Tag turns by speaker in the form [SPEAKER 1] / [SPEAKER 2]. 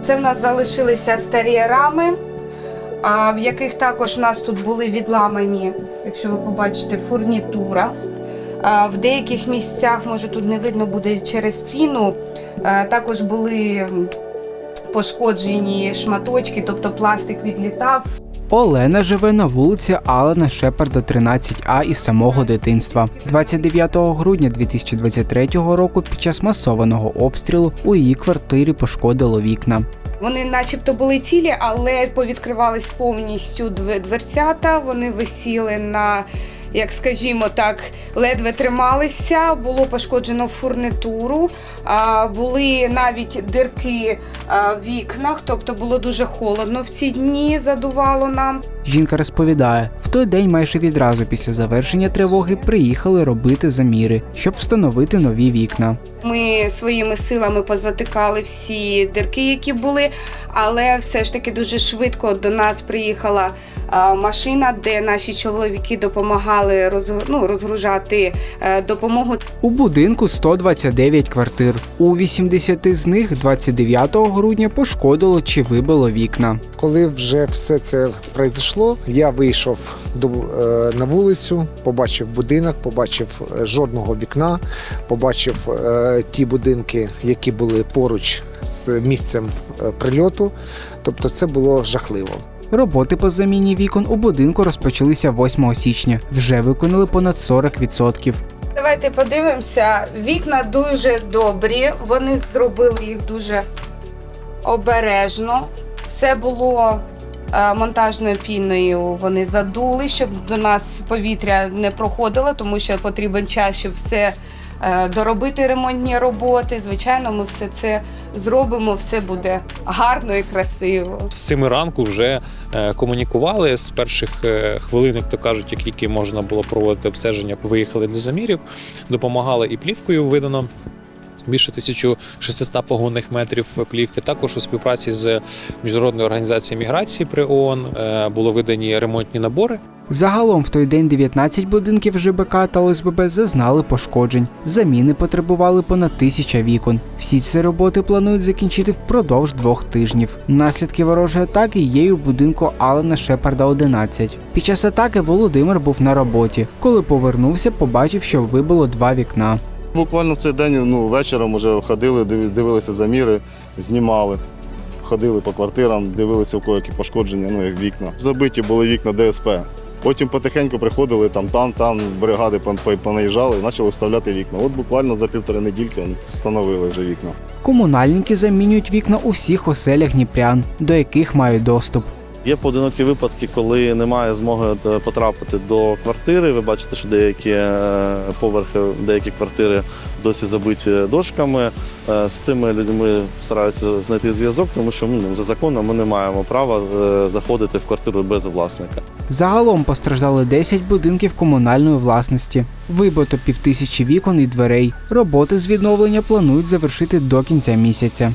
[SPEAKER 1] Це в нас залишилися старі рами, в яких також у нас тут були відламані, якщо ви побачите, фурнітура. В деяких місцях, може тут не видно буде через піну, також були пошкоджені шматочки, тобто пластик відлітав.
[SPEAKER 2] Олена живе на вулиці Алана Шепарда, 13А із самого дитинства. 29 грудня 2023 року під час масованого обстрілу у її квартирі пошкодило вікна.
[SPEAKER 1] Вони начебто були цілі, але повідкривались повністю две- дверцята. Вони висіли на, як скажімо так, ледве трималися. Було пошкоджено фурнитуру, були навіть дирки в вікнах, тобто було дуже холодно в ці дні, задувало нам.
[SPEAKER 2] Жінка розповідає, в той день майже відразу після завершення тривоги приїхали робити заміри, щоб встановити нові вікна.
[SPEAKER 1] Ми своїми силами позатикали всі дирки, які були, але все ж таки дуже швидко до нас приїхала машина, де наші чоловіки допомагали роз, ну, розгружати е, допомогу.
[SPEAKER 2] У будинку 129 квартир. У 80 з них 29 грудня пошкодило чи вибило вікна.
[SPEAKER 3] Коли вже все це пройшло, я вийшов до, е, на вулицю, побачив будинок, побачив е, жодного вікна, побачив е, ті будинки, які були поруч з місцем прильоту. Тобто це було жахливо.
[SPEAKER 2] Роботи по заміні вікон у будинку розпочалися 8 січня. Вже виконали понад 40%.
[SPEAKER 1] Давайте подивимося. Вікна дуже добрі. Вони зробили їх дуже обережно. Все було е, монтажною піною. Вони задули, щоб до нас повітря не проходило, тому що потрібен час, щоб все доробити ремонтні роботи. Звичайно, ми все це зробимо, все буде гарно і красиво.
[SPEAKER 4] з 7 ранку вже е, комунікували з перших е, хвилин, як то кажуть, як тільки можна було проводити обстеження, виїхали для замірів, допомагали і плівкою видано. Більше 1600 погонних метрів плівки. Також у співпраці з міжнародною організацією міграції при ООН е, було видані ремонтні набори.
[SPEAKER 2] Загалом в той день 19 будинків ЖБК та ОСББ зазнали пошкоджень. Заміни потребували понад тисяча вікон. Всі ці роботи планують закінчити впродовж двох тижнів. Наслідки ворожої атаки є й у будинку Алена Шепарда 11. Під час атаки Володимир був на роботі. Коли повернувся, побачив, що вибило два вікна.
[SPEAKER 5] Буквально в цей день ну, вечором вже ходили, дивилися заміри, знімали. Ходили по квартирам, дивилися, у кого які пошкодження, ну як вікна. Забиті були вікна ДСП. Потім потихеньку приходили там, там, там, бригади пон- пон- понаїжджали почали вставляти вікна. От буквально за півтори недільки встановили вже вікна.
[SPEAKER 2] Комунальники замінюють вікна у всіх оселях Дніпрян, до яких мають доступ.
[SPEAKER 6] Є поодинокі випадки, коли немає змоги е, потрапити до квартири. Ви бачите, що деякі е, поверхи, деякі квартири досі забиті дошками. Е, З цими людьми стараються знайти зв'язок, тому що ну, за законом ми не маємо права заходити в квартиру без власника.
[SPEAKER 2] Загалом постраждали 10 будинків комунальної власності. Вибито півтисячі вікон і дверей. Роботи з відновлення планують завершити до кінця місяця.